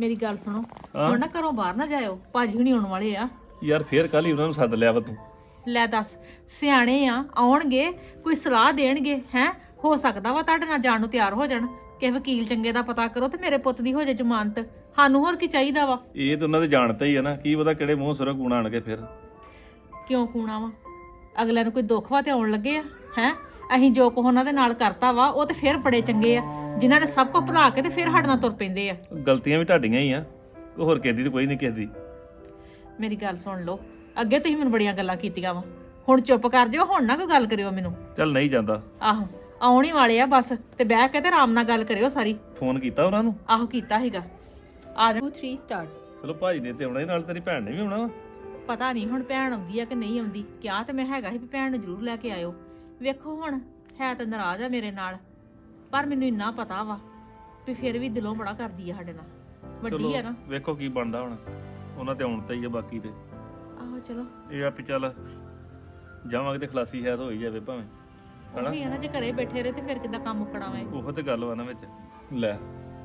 ਮੇਰੀ ਗੱਲ ਸੁਣੋ। ਹਾਂ? ਹੁਣ ਨਾ ਘਰੋਂ ਬਾਹਰ ਨਾ ਜਾਇਓ। ਭਾਜੀ ਹੁਣੀ ਆਉਣ ਵਾਲੇ ਆ। ਯਾਰ ਫੇਰ ਕੱਲ ਹੀ ਉਹਨਾਂ ਨੂੰ ਸੱਦ ਲਿਆ ਵਾ ਤੂੰ। ਲੈ ਦੱਸ ਸਿਆਣੇ ਆ ਆਉਣਗੇ ਕੋਈ ਸਲਾਹ ਦੇਣਗੇ ਹੈ? ਹੋ ਸਕਦਾ ਵਾ ਤੁਹਾਡੇ ਨਾਲ ਜਾਣ ਨੂੰ ਤਿਆਰ ਹੋ ਜਾਣ। ਕਿ ਵਕੀਲ ਚੰਗੇ ਦਾ ਪਤਾ ਕਰੋ ਤੇ ਮੇਰੇ ਪੁੱਤ ਦੀ ਹੋ ਜਾਏ ਜ਼ਮਾਨਤ। ਸਾਨੂੰ ਹੋਰ ਕੀ ਚਾਹੀਦਾ ਵਾ? ਇਹ ਤਾਂ ਉਹਨਾਂ ਦੇ ਜਾਣਤਾ ਹੀ ਆ ਨਾ। ਕੀ ਪਤਾ ਕਿਹੜੇ ਮੂੰਹ ਸਿਰੋਂ ਗੁਣ ਆਣਗੇ ਫਿਰ। ਕਿਉਂ ਕੂਣਾ ਵਾ? ਅਗਲਿਆਂ ਨੂੰ ਕੋਈ ਦੁੱਖ ਵਾ ਤੇ ਆਉਣ ਲੱਗੇ ਆ ਹੈ? ਅਸੀਂ ਜੋ ਕੋ ਉਹਨਾਂ ਦੇ ਨਾਲ ਕਰਤਾ ਵਾ ਉਹ ਤੇ ਫਿਰ ਬੜੇ ਚੰਗੇ ਆ। ਜਿਨ੍ਹਾਂ ਨੇ ਸਭ ਕੁਝ ਭੁਲਾ ਕੇ ਤੇ ਫਿਰ ਸਾਡੇ ਨਾਲ ਤੁਰ ਪੈਂਦੇ ਆ। ਗਲਤੀਆਂ ਵੀ ਤੁਹਾਡੀਆਂ ਹੀ ਆ। ਕੋਈ ਹੋਰ ਕਿਸੇ ਦੀ ਤਾਂ ਕੋਈ ਨਹੀਂ ਕਿਸੇ ਦੀ। ਮੇਰੀ ਗੱਲ ਸੁਣ ਲਓ। ਅੱਗੇ ਤੁਸੀਂ ਮੈਨੂੰ ਬੜੀਆਂ ਗੱਲਾਂ ਕੀਤੀਆਂ ਵਾ। ਹੁਣ ਚੁੱਪ ਕਰ ਜਿਓ ਹੁਣ ਨਾ ਕੋਈ ਗੱਲ ਕਰਿਓ ਮੈਨੂੰ। ਚੱਲ ਨਹੀਂ ਜਾਂਦਾ। ਆਹੋ ਆਉਣ ਹੀ ਵਾਲੇ ਆ ਬਸ। ਤੇ ਬਹਿ ਕੇ ਤੇ ਆਰਾਮ ਨਾਲ ਗੱਲ ਕਰਿਓ ਸਾਰੀ। ਫੋਨ ਕੀਤਾ ਉਹਨਾਂ ਨੂੰ? ਆਹੋ ਕੀਤਾ ਹੈਗਾ ਆ ਜਾ 2 3 ਸਟਾਰਟ ਚਲੋ ਭਾਜੀ ਨੇ ਤੇ ਆਉਣਾ ਹੀ ਨਾਲ ਤੇਰੀ ਭੈਣ ਨੇ ਵੀ ਆਉਣਾ ਵਾ। ਪਤਾ ਨਹੀਂ ਹੁਣ ਭੈਣ ਆਉਂਦੀ ਆ ਕਿ ਨਹੀਂ ਆਉਂਦੀ। ਕਿਹਾ ਤੇ ਮੈਂ ਹੈਗਾ ਸੀ ਵੀ ਭੈਣ ਨੂੰ ਜ਼ਰੂਰ ਲੈ ਕੇ ਆਇਓ। ਵੇਖੋ ਹੁਣ ਹੈ ਤਾਂ ਨਾਰਾਜ਼ ਆ ਮੇਰੇ ਨਾਲ। ਪਰ ਮੈਨੂੰ ਇੰਨਾ ਪਤਾ ਵਾ ਵੀ ਫਿਰ ਵੀ ਦਿਲੋਂ ਬੜਾ ਕਰਦੀ ਆ ਸਾਡੇ ਨਾਲ। ਵੱਡੀ ਆ ਨਾ। ਵੇਖੋ ਕੀ ਬਣਦਾ ਹੁਣ। ਉਹਨਾਂ ਤੇ ਆਉਣ ਤੇ ਹੀ ਆ ਬਾਕੀ ਤੇ। ਆਹੋ ਚਲੋ। ਇਹ ਆ ਵੀ ਚੱਲ ਜਾਵਾਂਗੇ ਤੇ ਖਲਾਸੀ ਸ਼ਾਇਦ ਹੋ ਹੀ ਜਾਵੇ ਭਾਵੇਂ। ਉਹ ਵੀ ਆ ਨਾ ਜੇ ਘਰੇ ਬੈਠੇ ਰਹੇ ਤੇ ਫਿਰ ਕਿੱਦਾਂ ਕੰਮ ਮੁੱਕਣਾ ਵਾ ਇਹ? ਉਹੋ ਤੇ ਗੱਲ ਵਾ ਨਾ ਵਿੱਚ। ਲੈ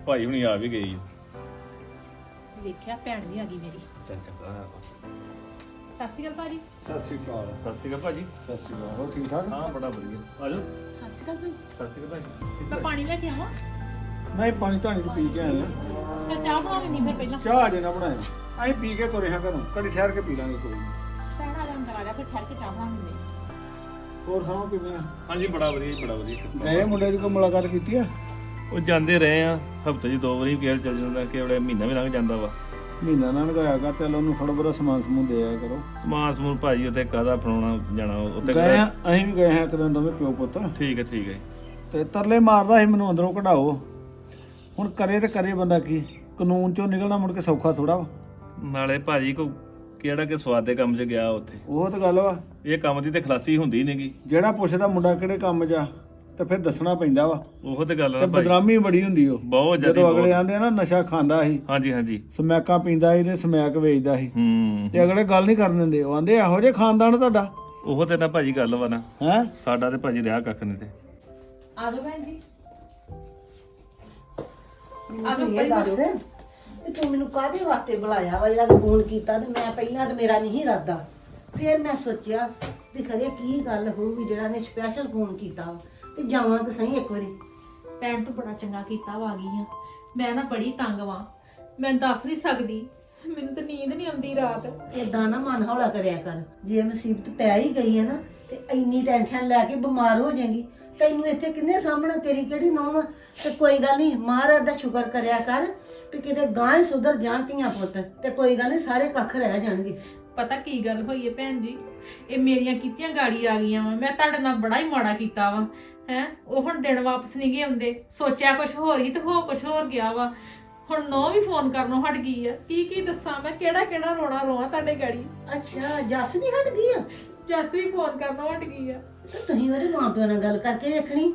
ਭਾਈ ਹੁਣੀ ਆ ਵੀ ਗਈ ਵੇਖਿਆ ਭੈਣ ਵੀ ਆ ਗਈ ਮੇਰੀ। ਚੱਲ ਚੰਗਾ ਸਤਿ ਸ਼੍ਰੀ ਅਕਾਲ ਭਾਜੀ। ਸਤਿ ਸ਼੍ਰੀ ਅਕਾਲ। ਸਤਿ ਸ਼੍ਰੀ ਅਕਾਲ ਭਾਜੀ। ਸਤਿ ਸ਼੍ਰੀ ਅਕਾਲ। ਠੀਕ ਠਾਕ? ਹਾਂ ਬੜਾ ਵਧੀਆ। ਆ ਜਾਓ ਸਤਿ ਸ਼੍ਰੀ ਅਕਾਲ ਭਾਜੀ ਸਤਿ ਸ਼੍ਰੀ ਅਕਾਲ ਭਾਜੀ। ਮੈਂ ਪਾਣੀ ਲੈ ਕੇ ਆਵਾਂ। ਨਹੀਂ ਪਾਣੀ ਧਾਣੀ ਚ ਪੀ ਕੇ ਆਏ ਆ। ਫਿਰ ਚਾਹ ਬਣਾ ਲੈਣੀ ਫਿਰ ਪਹਿਲਾਂ। ਚਾਹ ਜੇ ਨਾ ਬਣਾਏ ਅਸੀਂ ਪੀ ਕੇ ਤੁਰੇ ਹਾਂ ਘਰੋਂ। ਕਦੀ ਠਹਿਰ ਕੇ ਪੀ ਲਾਂਗੇ ਕੋਈ ਨੀ। ਭੈਣ ਆ ਜਾ ਅੰਦਰ ਆ ਜਾ ਫਿਰ ਠਹਿਰ ਕੇ ਚਾਹ ਬਣਾ ਲੈਂਦੇ ਹੋਰ ਸੁਣਾਓ ਕਿਵੇਂ ਆ? ਹਾਂਜੀ ਬੜਾ ਵਧੀਆ ਜੀ, ਬੜਾ ਵਧੀਆ। ਗਏ ਮੁੰਡੇ ਦੀ ਕੋਈ ਮੁਲਾਕਾਤ ਕੀਤੀ ਆ? ਉਹ ਜਾਂਦੇ ਰਹੇ ਆ। ਹਫ਼ਤੇ 'ਚ ਦੋ ਵਾਰੀ ਫੇਰ ਚੱਲ ਜਾਂਦਾ ਕਿ ਮਹੀਨਾ ਵੀ ਲੰਘ ਜਾਂਦਾ ਵਾ। ਮਹੀਨਾ ਨਾ ਲਗਾਇਆ ਕਰ ਤੇ ਉਹਨੂੰ ਥੋੜਾ ਬੜਾ ਸਮਾਨ ਸਮੂਨ ਦੇ ਆਇਆ ਕਰੋ। ਸਮਾਨ ਸਮੂਨ ਭਾਜੀ ਉੱਤੇ ਕਾਦਾ ਫੜਾਉਣਾ ਜਾਣਾ ਉੱਤੇ ਗਏ ਆ ਅਸੀਂ ਵੀ ਗਏ ਹਾਂ ਇੱਕ ਦਿਨ ਦੋਵੇਂ ਪਿਓ ਪੁੱਤ। ਠੀਕ ਹੈ ਠੀਕ ਹੈ। ਤੇ ਤਰਲੇ ਮਾਰਦਾ ਸੀ ਮੈਨੂੰ ਅੰਦਰੋਂ ਕਢਾਓ। ਹੁਣ ਕਰੇ ਤੇ ਕਰੇ ਬੰਦਾ ਕੀ ਕਾਨੂੰਨ ਚੋਂ ਨਿਕਲਣਾ ਮੁੜ ਕੇ ਸੌਖਾ ਥੋੜਾ ਵਾ। ਨਾਲੇ ਭਾਜੀ ਕੋ ਕਿਹੜਾ ਕਿ ਸਵਾਦ ਦੇ ਕੰਮ 'ਚ ਗਿਆ ਉੱਥੇ। ਉਹ ਤਾਂ ਗੱਲ ਵਾ। ਇਹ ਕੰਮ ਦੀ ਤੇ ਖਲਾਸੀ ਹੁੰਦੀ ਨਹੀਂਗੀ ਜਿਹੜਾ ਪੁੱਛਦਾ ਮੁੰਡਾ ਕਿਹੜੇ ਕੰਮ 'ਚ ਆ ਤੇ ਫਿਰ ਦੱਸਣਾ ਪੈਂਦਾ ਵਾ। ਉਹੋ ਤੇ ਗੱਲ ਆ ਤੇ ਭਾਜੀ ਬਦਨਾਮੀ ਬੜੀ ਹੁੰਦੀ ਉਹ। ਬਹੁਤ ਜ਼ਿਆਦਾ ਜਦੋਂ ਅਗਲੇ ਆਂਦੇ ਆ ਨਾ ਨਸ਼ਾ ਖਾਂਦਾ ਸੀ। ਹਾਂਜੀ ਹਾਂਜੀ। ਸਮੈਕਾਂ ਪੀਂਦਾ ਸੀ ਤੇ ਸਮੈਕ ਵੇਚਦਾ ਸੀ। ਹੂੰ। ਤੇ ਅਗਲੇ ਗੱਲ ਨਹੀਂ ਕਰਨ ਦਿੰਦੇ। ਉਹ ਆਂਦੇ ਇਹੋ ਜਿਹੇ ਖਾਨਦਾਨ ਤੁਹਾਡਾ? ਉਹੋ ਤੇ ਨਾ ਭਾਜੀ ਗੱਲ ਵਾ ਨਾ। ਹੈ? ਸਾਡਾ ਤੇ ਭਾਜੀ ਰਿਹਾ ਕੱਖ ਨਹੀਂ ਤੇ। ਆ ਜਾਓ ਭੈਣ ਜੀ। ਆ ਤੂੰ ਇਹ ਦੱਸ। ਵੀ ਤੂੰ ਮੈਨੂੰ ਕਾਹਦੇ ਵਾਸਤੇ ਬੁਲਾਇਆ ਵਾ? ਜਿਹੜਾ ਤੂੰ ਫੋਨ ਕੀਤਾ ਤੇ ਮੈਂ ਪਹਿਲਾਂ ਤੇ ਮੇਰਾ ਨਹੀਂ ਇਰਾਦਾ ਫਿਰ ਮੈਂ ਸੋਚਿਆ ਵੀ ਖਰੇ ਕੀ ਗੱਲ ਹੋਊਗੀ ਜਿਹੜਾ ਨੇ ਸਪੈਸ਼ਲ ਫੋਨ ਕੀਤਾ ਵਾ। ਤੇ ਜਾਵਾਂ ਤਾਂ ਸਹੀ ਇੱਕ ਵਾਰੀ। ਭੈਣ ਤੂੰ ਬੜਾ ਚੰਗਾ ਕੀਤਾ ਵਾ ਆ ਗਈ ਆ। ਮੈਂ ਨਾ ਬੜੀ ਤੰਗ ਵਾਂ। ਮੈਂ ਦੱਸ ਨਹੀਂ ਸਕਦੀ। ਮੈਨੂੰ ਤਾਂ ਨੀਂਦ ਨਹੀਂ ਆਉਂਦੀ ਰਾਤ। ਏਦਾਂ ਨਾ ਮਨ ਹੌਲਾ ਕਰਿਆ ਕਰ। ਜੇ ਮੁਸੀਬਤ ਪੈ ਹੀ ਗਈ ਹੈ ਨਾ ਤੇ ਇੰਨੀ ਟੈਨਸ਼ਨ ਲੈ ਕੇ ਬਿਮਾਰ ਹੋ ਜਾਏਗੀ। ਤੈਨੂੰ ਇੱਥੇ ਕਿੰਨੇ ਸਾਹਮਣੇ ਤੇਰੀ ਕਿਹੜੀ ਨੌਂ ਤੇ ਕੋਈ ਗੱਲ ਨਹੀਂ ਮਹਾਰਾਜ ਦਾ ਸ਼ੁਕਰ ਕਰਿਆ ਕਰ ਵੀ ਕਿਤੇ ਗਾਂ ਹੀ ਸੁਧਰ ਜਾਣ ਧੀਆਂ ਪੁੱਤ। ਤੇ ਕੋਈ ਗੱਲ ਨਹੀਂ ਸਾਰੇ ਕੱਖ ਰਹਿ ਜਾਣਗੇ। ਪਤਾ ਕੀ ਗੱਲ ਹੋਈ ਹੈ ਭੈਣ ਜੀ? ਇਹ ਮੇਰੀਆਂ ਕੀਤੀਆਂ ਗਾੜੀ ਆ ਗਈਆਂ ਵਾ। ਮੈਂ ਤੁਹਾਡੇ ਨਾਲ ਬੜਾ ਹੀ ਮਾੜਾ ਕੀਤਾ ਵਾ। ਹੈ? ਉਹ ਹੁਣ ਦਿਨ ਵਾਪਸ ਨਹੀਂ ਗਏ ਆਉਂਦੇ। ਸੋਚਿਆ ਕੁਝ ਹੋਰ ਹੀ ਤੇ ਹੋ ਕੁਝ ਹੋਰ ਗਿਆ ਵਾ। ਹੁਣ ਨੋ ਵੀ ਫੋਨ ਕਰਨੋਂ ਹਟ ਗਈ ਆ। ਕੀ ਕੀ ਦੱਸਾਂ ਮੈਂ? ਕਿਹੜਾ ਕਿਹੜਾ ਰੋਣਾ ਰੋਵਾਂ ਤੁਹਾਡੇ ਗਾੜੀ? ਅੱਛਾ ਜੱਸ ਵੀ ਹਟ ਗਈ ਆ? ਜੱਸ ਵੀ ਫੋਨ ਕਰਨੋਂ ਹਟ ਗਈ ਆ। ਤੇ ਤੁਸੀਂ ਉਹਦੇ ਮਾਂ ਪਿਓ ਨਾਲ ਗੱਲ ਕਰਕੇ ਵੇਖਣੀ।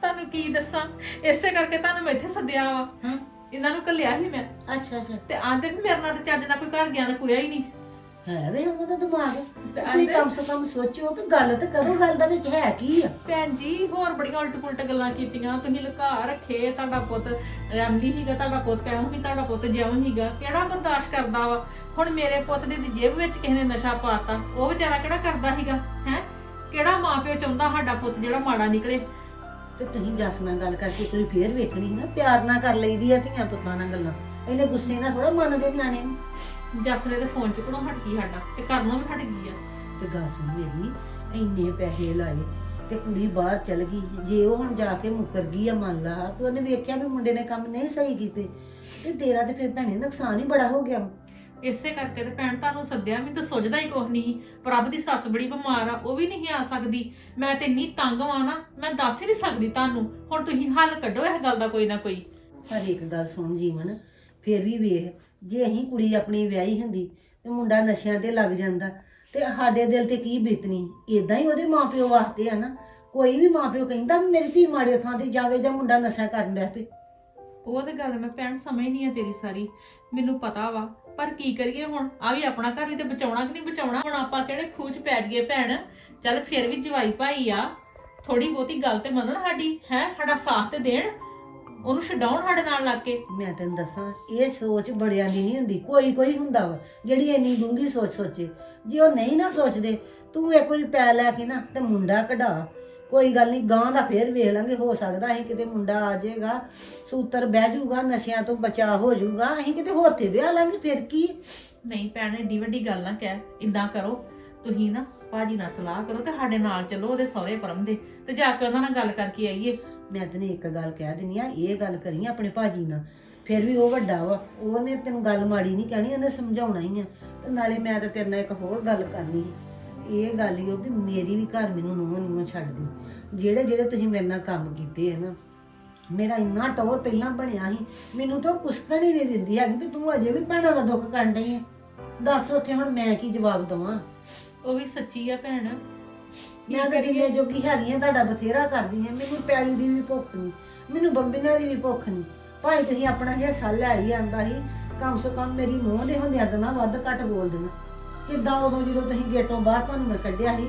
ਤੁਹਾਨੂੰ ਕੀ ਦੱਸਾਂ? ਇਸੇ ਕਰਕੇ ਤੁਹਾਨੂੰ ਮੈਂ ਇੱਥੇ ਸੱਦਿਆ ਵਾ। ਹਾਂ। ਇਹਨਾਂ ਨੂੰ ਕੱਲਿਆ ਸੀ ਮੈਂ। ਅੱਛਾ ਅੱਛਾ। ਤੇ ਆਂਦੇ ਵੀ ਮੇਰੇ ਨਾਲ ਤੇ ਚੱਜ ਨਾਲ ਕੋਈ ਘਰ ਗਿਆ ਨਾ ਕੋਈ ਹੀ ਨਹੀਂ। ਹੈ ਵੇ ਉਹਨਾਂ ਦਾ ਦਿਮਾਗ ਤੁਸੀਂ ਕਮ ਸੇ ਕਮ ਸੋਚੋ ਕਿ ਗੱਲ ਤੇ ਕਰੋ ਗੱਲ ਦਾ ਵਿੱਚ ਹੈ ਕੀ ਆ? ਭੈਣ ਜੀ ਹੋਰ ਬੜੀਆਂ ਉਲਟ ਪੁਲਟ ਗੱਲਾਂ ਕੀਤੀਆਂ ਤੁਸੀਂ ਲੁਕਾ ਰੱਖੇ ਤੁਹਾਡਾ ਪੁੱਤ ਰੈਮਦੀ ਹੀਗਾ ਤੁਹਾਡਾ ਪੁੱਤ ਐਉਂ ਹੀ ਤੁਹਾਡਾ ਪੁੱਤ ਜਿਉਂ ਹੀਗਾ ਕਿਹੜਾ ਬਰਦਾਸ਼ਤ ਕਰਦਾ ਵਾ? ਹੁਣ ਮੇਰੇ ਪੁੱਤ ਦੀ ਦੀ ਜੇਬ ਵਿੱਚ ਕਿਸੇ ਨੇ ਨਸ਼ਾ ਪਾਤਾ ਉਹ ਵਿਚਾਰਾ ਕਿਹੜਾ ਕਰਦਾ ਹੀਗਾ ਹੈ? ਕਿਹੜਾ ਮਾਪਿਓ ਚਾਹੁੰਦਾ ਸਾਡਾ ਪੁੱਤ ਜਿਹੜਾ ਮਾੜਾ ਨਿਕਲੇ? ਤੇ ਤੁਸੀਂ ਜੱਸ ਨਾਲ ਗੱਲ ਕਰਕੇ ਤੁਸੀਂ ਫੇਰ ਵੇਖਣੀ ਨਾ ਪਿਆਰ ਨਾਲ ਕਰ ਲਈਦੀ ਆ ਧੀਆਂ ਪੁੱਤਾਂ ਨਾਲ ਗੱਲਾਂ। ਇਹਨੇ ਗੁੱਸੇ ਨਾਲ ਥੋੜਾ ਮੰਨਦੇ ਨਿਆਣੇ ਨੂੰ। ਜੱਸ ਨੇ ਤੇ ਫੋਨ ਚੁੱਕਣੋਂ ਹਟ ਗਈ ਸਾਡਾ ਤੇ ਕਰਨੋਂ ਵੀ ਹਟ ਗਈ ਆ। ਤੇ ਗੱਲ ਸੁਣ ਮੇਰੀ ਇੰਨੇ ਪੈਸੇ ਲਾਏ ਤੇ ਕੁੜੀ ਬਾਹਰ ਚਲ ਗਈ। ਜੇ ਉਹ ਹੁਣ ਜਾ ਕੇ ਮੁੱਕਰ ਗਈ ਆ ਮੰਨ ਲਾ ਤੇ ਉਹਨੇ ਵੇਖਿਆ ਵੀ ਮੁੰਡੇ ਨੇ ਕੰਮ ਨਹੀਂ ਸਹੀ ਕੀਤੇ। ਤੇ ਤੇਰਾ ਤੇ ਫਿਰ ਭੈਣੇ ਨੁਕਸਾਨ ਹੀ ਬੜਾ ਹੋ ਗਿਆ। ਇਸੇ ਕਰਕੇ ਤੇ ਭੈਣ ਤੁਹਾਨੂੰ ਸੱਦਿਆ ਮੈਨੂੰ ਤਾਂ ਸੁਝਦਾ ਹੀ ਕੁਝ ਨਹੀਂ। ਪ੍ਰਭ ਦੀ ਸੱਸ ਬੜੀ ਬਿਮਾਰ ਆ ਉਹ ਵੀ ਨਹੀਂ ਆ ਸਕਦੀ। ਮੈਂ ਤੇ ਇੰਨੀ ਤੰਗ ਵਾਂ ਨਾ ਮੈਂ ਦੱਸ ਹੀ ਨਹੀਂ ਸਕਦੀ ਤੁਹਾਨੂੰ। ਹੁਣ ਤੁਸੀਂ ਹੱਲ ਕੱਢੋ ਇਸ ਗੱਲ ਦਾ ਕੋਈ ਨਾ ਕੋਈ। ਹਰ ਇੱਕ ਗੱਲ ਸੁਣ ਜੀਵਨ ਫਿਰ ਵੀ ਵੇਖ ਜੇ ਅਸੀਂ ਕੁੜੀ ਆਪਣੀ ਵਿਆਹੀ ਹੁੰਦੀ ਤੇ ਮੁੰਡਾ ਨਸ਼ਿਆਂ ਤੇ ਲੱਗ ਜਾਂਦਾ ਤੇ ਸਾਡੇ ਦਿਲ ਤੇ ਕੀ ਬੀਤਣੀ? ਇਦਾਂ ਹੀ ਉਹਦੇ ਮਾਪਿਓ ਵਾਸਤੇ ਆ ਨਾ। ਕੋਈ ਵੀ ਮਾਪਿਓ ਕਹਿੰਦਾ ਵੀ ਮੇਰੀ ਧੀ ਮਾੜੇ ਥਾਂ ਤੇ ਜਾਵੇ ਜਾਂ ਮੁੰਡਾ ਨਸ਼ਾ ਕਰਨ ਲੱਗ ਪਏ। ਉਹ ਤੇ ਗੱਲ ਮੈਂ ਭੈਣ ਸਮਝਦੀ ਆ ਤੇਰੀ ਸਾਰੀ। ਮੈਨੂੰ ਪਤਾ ਵਾ। ਪਰ ਕੀ ਕਰੀਏ ਹੁਣ? ਆ ਵੀ ਆਪਣਾ ਘਰ ਵੀ ਤੇ ਬਚਾਉਣਾ ਕਿ ਨਹੀਂ ਬਚਾਉਣਾ? ਹੁਣ ਆਪਾਂ ਕਿਹੜੇ ਖੂਚ ਪੈ ਜਾਈਏ ਭੈਣ? ਚੱਲ ਫਿਰ ਵੀ ਜਵਾਈ ਭਾਈ ਆ। ਥੋੜੀ ਬਹੁਤੀ ਗੱਲ ਤੇ ਮੰਨਣ ਸਾਡੀ, ਹੈ? ਸਾਡਾ ਸਾਥ ਤੇ ਦੇਣ। ਉਹਨੂੰ ਛਡਾਉਣ ਸਾਡੇ ਨਾਲ ਲੱਗ ਕੇ। ਮੈਂ ਤੈਨੂੰ ਦੱਸਾਂ ਇਹ ਸੋਚ ਬੜਿਆਂ ਦੀ ਨਹੀਂ ਹੁੰਦੀ ਕੋਈ ਕੋਈ ਹੁੰਦਾ ਵਾ ਜਿਹੜੀ ਇੰਨੀ ਡੂੰਘੀ ਸੋਚ ਸੋਚੇ। ਜੇ ਉਹ ਨਹੀਂ ਨਾ ਸੋਚਦੇ ਤੂੰ ਇੱਕ ਵਾਰੀ ਪੈ ਲੈ ਕੇ ਨਾ ਤੇ ਮੁੰਡਾ ਕਢਾ। ਕੋਈ ਗੱਲ ਨਹੀਂ ਗਾਂ ਦਾ ਫੇਰ ਵੇਖ ਲਾਂਗੇ ਹੋ ਸਕਦਾ ਅਸੀਂ ਕਿਤੇ ਮੁੰਡਾ ਆ ਜਾਏਗਾ ਸੂਤਰ ਬਹਿ ਜਾਊਗਾ ਨਸ਼ਿਆਂ ਤੋਂ ਬਚਾ ਹੋ ਜਾਊਗਾ ਅਸੀਂ ਕਿਤੇ ਹੋਰ ਤੇ ਵਿਆਹ ਲਾਂਗੇ ਫਿਰ ਕੀ? ਨਹੀਂ ਭੈਣ ਏਡੀ ਵੱਡੀ ਗੱਲ ਨਾ ਕਹਿ ਇਦਾਂ ਕਰੋ ਤੁਸੀਂ ਨਾ ਭਾਜੀ ਨਾਲ ਸਲਾਹ ਕਰੋ ਤੇ ਸਾਡੇ ਨਾਲ ਚੱਲੋ ਉਹਦੇ ਸਹੁਰੇ ਪਰਮ ਦੇ ਤੇ ਜਾ ਕੇ ਉਹਨਾਂ ਨਾਲ ਗੱਲ ਕਰਕੇ ਆਈਏ। ਮੈਂ ਤੈਨੂੰ ਇੱਕ ਗੱਲ ਕਹਿ ਦਿੰਦੀ ਆ ਇਹ ਗੱਲ ਕਰੀ ਆਪਣੇ ਭਾਜੀ ਨਾਲ। ਫਿਰ ਵੀ ਉਹ ਵੱਡਾ ਵਾ ਉਹਨੇ ਤੈਨੂੰ ਗੱਲ ਮਾੜੀ ਨਹੀਂ ਕਹਿਣੀ, ਉਹਨੇ ਸਮਝਾਉਣਾ ਹੀ ਆ। ਤੇ ਨਾਲੇ ਮੈਂ ਤਾਂ ਤੇਰੇ ਨਾਲ ਇੱਕ ਹੋਰ ਗੱਲ ਕਰਨੀ ਸੀ। ਇਹ ਗੱਲ ਹੀ ਉਹ ਵੀ ਮੇਰੀ ਵੀ ਘਰ ਮੈਨੂੰ ਨੂੰਹ ਨਹੀਂ ਛੱਡਦੀ ਜਿਹੜੇ ਜਿਹੜੇ ਤੁਸੀਂ ਮੇਰੇ ਨਾਲ ਕੰਮ ਕੀਤੇ ਹੈ ਨਾ, ਮੇਰਾ ਇੰਨਾ ਟੌਰ ਪਹਿਲਾਂ ਬਣਿਆ ਸੀ, ਮੈਨੂੰ ਤਾਂ ਕੁਸਕਣ ਹੀ ਨਹੀਂ ਦਿੰਦੀ ਹੈਗੀ ਵੀ ਤੂੰ ਅਜੇ ਵੀ ਭੈਣਾਂ ਦਾ ਦੁੱਖ ਕਰਨ ਡਈ ਹੈ ਦੱਸ ਉੱਥੇ ਹੁਣ ਮੈਂ ਕੀ ਜਵਾਬ ਦਵਾਂ? ਉਹ ਵੀ ਸੱਚੀ ਆ ਭੈਣ। ਮੈਂ ਤਾਂ ਜਿੰਨੇ ਜੋਗੀ ਹੈਗੀ ਆ, ਤੁਹਾਡਾ ਬਥੇਰਾ ਕਰਦੀ ਆ। ਮੈਨੂੰ ਪਿਆਲੀ ਦੀ ਵੀ ਭੁੱਖ ਨਹੀਂ ਮੈਨੂੰ ਬੰਬੀਆਂ ਦੀ ਵੀ ਭੁੱਖ ਨਹੀਂ ਭਾਈ ਤੁਸੀਂ ਆਪਣਾ ਹਿੱਸਾ ਲੈ ਹੀ ਆਂਦਾ ਸੀ, ਕਮ ਸੋ ਕਮ ਮੇਰੀ ਨੂੰਹ ਦੇ ਹੁੰਦਿਆਂ ਤਾਂ ਨਾ ਵੱਧ ਘੱਟ ਬੋਲ ਦੇਣਾ। ਕਿੱਦਾਂ ਉਦੋਂ ਜਦੋਂ ਤੁਸੀਂ ਗੇਟੋਂ ਬਾਹਰ ਤੁਹਾਨੂੰ ਮੈਂ ਕੱਢਿਆ ਸੀ,